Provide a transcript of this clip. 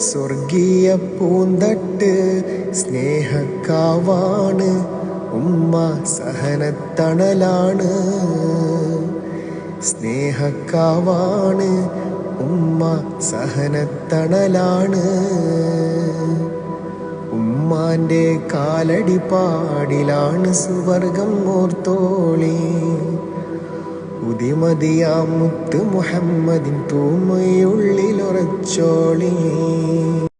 സ്വർഗീയ പൂന്തട്ട് സ്നേഹക്കാവാണ്. ഉമ്മ സഹനത്തണലാണ്. സ്നേഹക്കാവാണ്. ഉമ്മ സഹനത്തണലാണ്. ഉമ്മാന്റെ കാലടി പാടിലാണ് സുവർഗം ഓർത്തോളി. ഉദിമതിയാ മുത്ത് മുഹമ്മദിൻ തൂമയുള്ളിലുറച്ചോളി.